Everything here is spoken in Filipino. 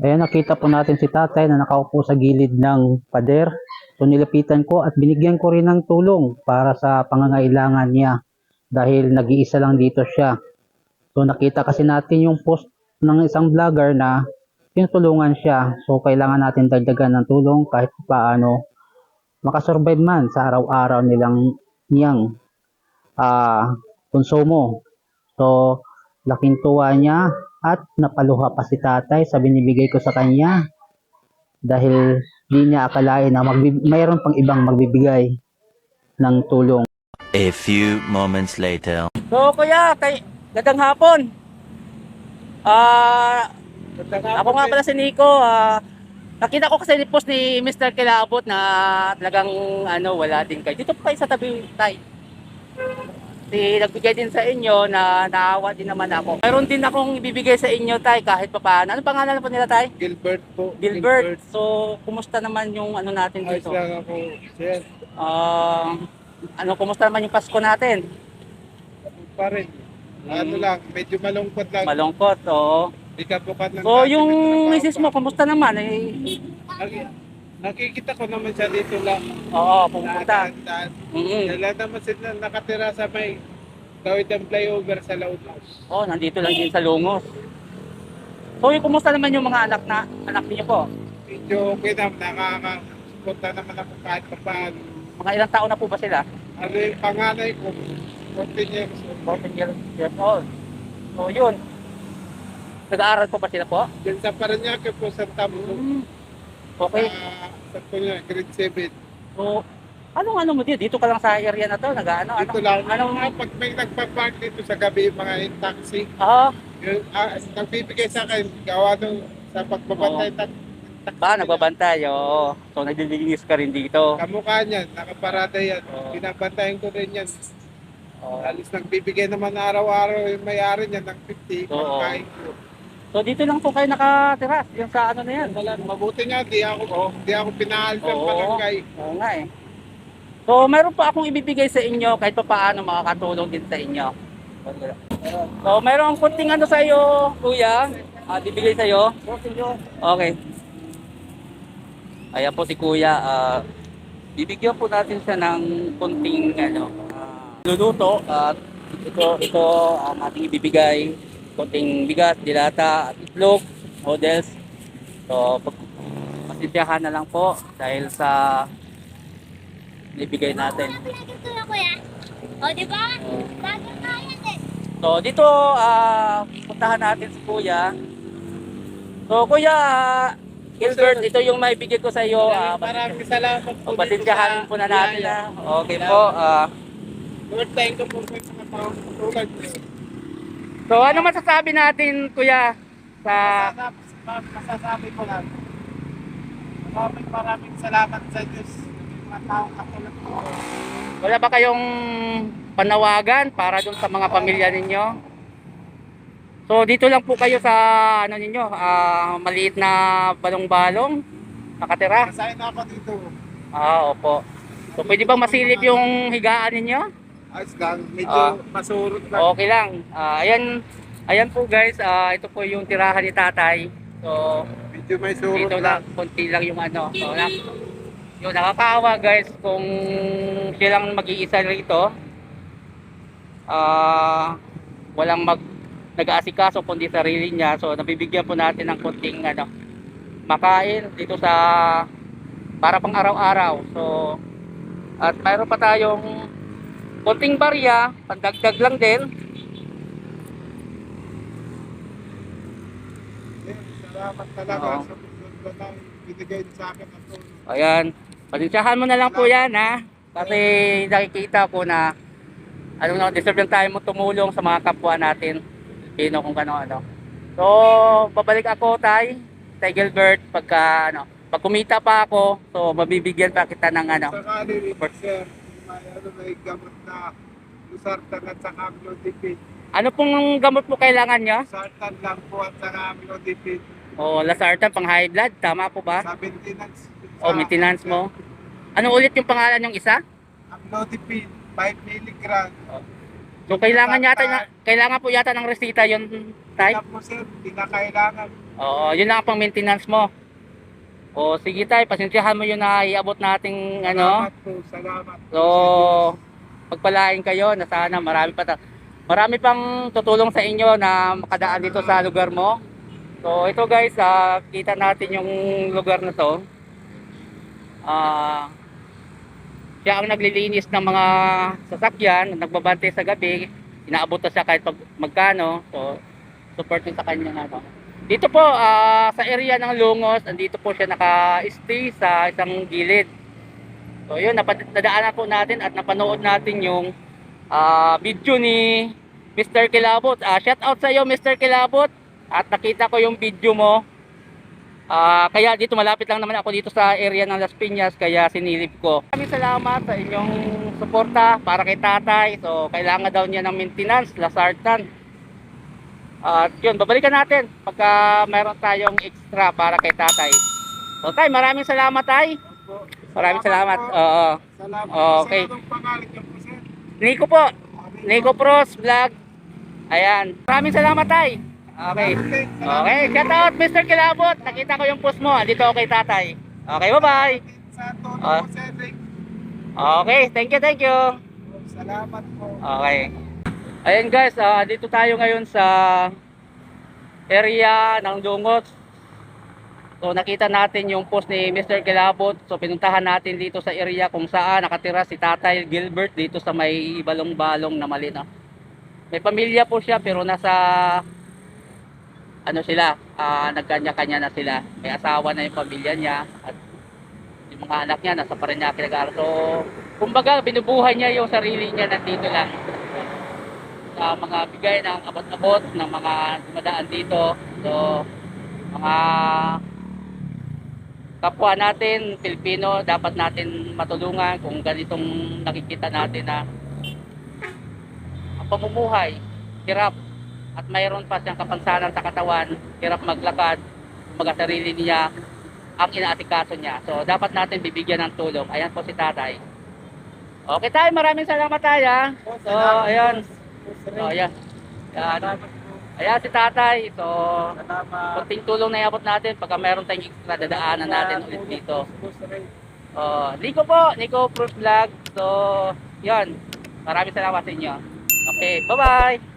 Ayan, nakita po natin si tatay na nakaupo sa gilid ng pader. So nilapitan ko at binigyan ko rin ng tulong para sa pangangailangan niya dahil nag-iisa lang dito siya. So nakita kasi natin yung post ng isang vlogger na tinutulungan siya. So kailangan natin dagdagan ng tulong kahit paano makasurvive man sa araw-araw nilang niyang ah konsumo. So laking tuwa niya at napaluha pa si tatay sa binibigay ko sa kanya dahil di niya akalain na mayroon pang ibang magbibigay ng tulong. A few moments later. So, kuya, kay gandang hapon. Ah, ako nga pala si Nico. Ah, nakita ko kasi ni post ni Mr. Kilabot na talagang ano, wala din kayo. Dito po kayo sa tabi, tay. Si nagbigay din sa inyo na naawa din naman ako. Mayroon din akong ibibigay sa inyo, tay, kahit pa paano. Ano pangalan po nila, tay? Gilbert po. Gilbert. So, kumusta naman yung ano natin Ayos dito? lang ako, sir. Ah, ano, kumusta naman yung Pasko natin? Pa rin. Ano lang, medyo malungkot lang. Malungkot, oo. Di ka bukat ng So, yung misis mo, kumusta naman? Eh, Naki- Nakikita ko naman siya dito lang. oo, pumunta. Daan-daan. Mm Wala naman sila nakatira sa may tawid ng flyover sa Lautlos. Oh, nandito lang din sa Lungos. So, yung kumusta naman yung mga anak na anak niyo po? Medyo okay na, nakakapunta naman ako kahit pa paano. Mga ilang taon na po ba sila? Ano yung panganay ko, 14 years old. 14 years, old. So, yun. Nag-aaral po ba sila po? Diyan sa Paranaque po, sa Tambo. Mm. Okay. Sa, sa kunya, grade 7. So, anong ano mo dito? Dito ka lang sa area na to? Nag-ano? Ano? Dito lang. Anong, Mga pag may nagpa-park dito sa gabi, mga in taxi, ah, yung, ah, nagbibigay sa akin, gawa nung sa pagbabantay tak ba, nagbabantay, oo. So, naglilinis ka rin dito. Kamukha niyan, nakaparada yan. Oo. Binabantayan ko rin yan. Oo. Alis nagbibigay naman araw-araw yung may-ari niyan ng 50, Oo. pagkain ko. So, dito lang po kayo nakatira. Yung sa ano na yan. Mabuti nga, di ako, di ako pinahal sa Oo. barangay. Oo nga eh. So, meron pa akong ibibigay sa inyo kahit pa paano makakatulong din sa inyo. So, meron akong kunting ano sa iyo, kuya. Ah, bibigay sa iyo. Okay. Ayan po si kuya. Ah, bibigyan po natin siya ng kunting ano, ah, luluto. At ito, ito ang ating ibibigay. Kunting bigas, dilata, at itlog, noodles. So, pag na lang po dahil sa ibigay natin. O, di ba? Bagay na yan eh. So dito ah puntahan natin si Kuya. So Kuya Gilbert, ito yung maibigay ko sa iyo. Ah, Maraming salamat oh, po. pasensyahan po na natin na. Okay po. ah. Lord, thank you po sa mga taong tulad. So ano masasabi natin Kuya sa Masasabi, masasabi ko lang. Maraming maraming salamat sa Diyos. Mga taong katulad ko. wala ba kayong panawagan para dun sa mga pamilya ninyo? So dito lang po kayo sa ano ninyo, ah, maliit na balong-balong nakatira. Masaya na ako dito. Ah, opo. So pwede bang masilip yung higaan ninyo? Ayos lang. Medyo Ah. masurot lang. Okay lang. Ah, ayan, ayan po guys, ah, ito po yung tirahan ni tatay. So, Medyo may surot dito lang. lang, konti lang yung ano. So, na, yung nakakaawa guys, kung siya lang mag-iisa rito, ah, walang mag nag-aasikaso kundi sarili niya. So, nabibigyan po natin ng konting ano, makain dito sa para pang araw-araw. So, at mayroon pa tayong konting barya, pandagdag lang din. Salamat talaga Oo. sa mundo na binigay sa akin ang tulong. Ayan. Pasensyahan mo na lang po yan ha. Kasi nakikita ko na ano na, deserve lang tayo mo tumulong sa mga kapwa natin. Sino kung kano ano. So, babalik ako tay, tay Gilbert, pagka ano, pag kumita pa ako, so mabibigyan pa kita ng ano. Sakali, sir, may ano may gamot na Lusartan at saka Amlodipin. Ano pong gamot mo kailangan nyo? Lusartan lang po at saka Amlodipin. O, Lasartan, pang high blood, tama po ba? Sa maintenance. O, maintenance mo? Ano ulit yung pangalan yung isa? Amlodipin, 5 mg. So kailangan yata na, kailangan po yata ng resita yon tay. Alam mo sir, hindi na kailangan. Oo, yun lang ang pang maintenance mo. O sige tay, pasensyahan mo yun na iabot nating ano. Salamat po, salamat po So, pagpalain kayo na sana marami pa ta- marami pang tutulong sa inyo na makadaan dito sa lugar mo. So, ito guys, ah, kita natin yung lugar na to. Ah, siya ang naglilinis ng mga sasakyan, nagbabante sa gabi, inaabot na siya kahit pag, magkano. So, support sa kanya na ano. Dito po ah, sa area ng Lungos, andito po siya naka-stay sa isang gilid. So yun, napad- nadaanan po natin at napanood natin yung ah, video ni Mr. Kilabot. Ah, shout out sa iyo Mr. Kilabot at nakita ko yung video mo. Ah, kaya dito malapit lang naman ako dito sa area ng Las Piñas kaya sinilip ko. Maraming salamat sa inyong suporta para kay tatay. So kailangan daw niya ng maintenance, lasartan. At yun, babalikan natin pagka mayroon tayong extra para kay tatay. So tay, maraming salamat tay. Maraming salamat. Oo. Salamat Okay. Nico po. Okay. Nico Pros Vlog. Ayan. Maraming salamat tay. Okay. Okay. Okay. Shout out Mr. Kilabot. Nakita ko yung post mo. Dito ako kay tatay. Okay. Bye-bye. Ah. Okay. Thank you. Thank you. Salamat po. Okay. Ayan guys. ah, dito tayo ngayon sa area ng Dungot. So nakita natin yung post ni Mr. Kilabot. So pinuntahan natin dito sa area kung saan nakatira si Tatay Gilbert dito sa may balong-balong na mali na. May pamilya po siya pero nasa ano sila, ah, nagkanya-kanya na sila. May asawa na yung pamilya niya at yung mga anak niya nasa Parañaque nag-aaral. So kumbaga binubuhay niya yung sarili niya nandito lang sa mga bigay ng abot-abot ng mga dumadaan dito. So, mga kapwa natin, Pilipino, dapat natin matulungan kung ganitong nakikita natin na ang pamumuhay, hirap, at mayroon pa siyang kapansanan sa katawan, hirap maglakad, mga sarili niya, ang inaatikaso niya. So, dapat natin bibigyan ng tulong. Ayan po si tatay. Okay tayo, maraming salamat tayo. So, ayan. Oh, ayan. Ayan. Ayan si tatay. So, konting tulong na iabot natin pagka meron tayong extra dadaanan natin ulit dito. Oh, Nico po, Nico Fruit Vlog. So, 'yan. Maraming salamat sa inyo. Okay, bye-bye.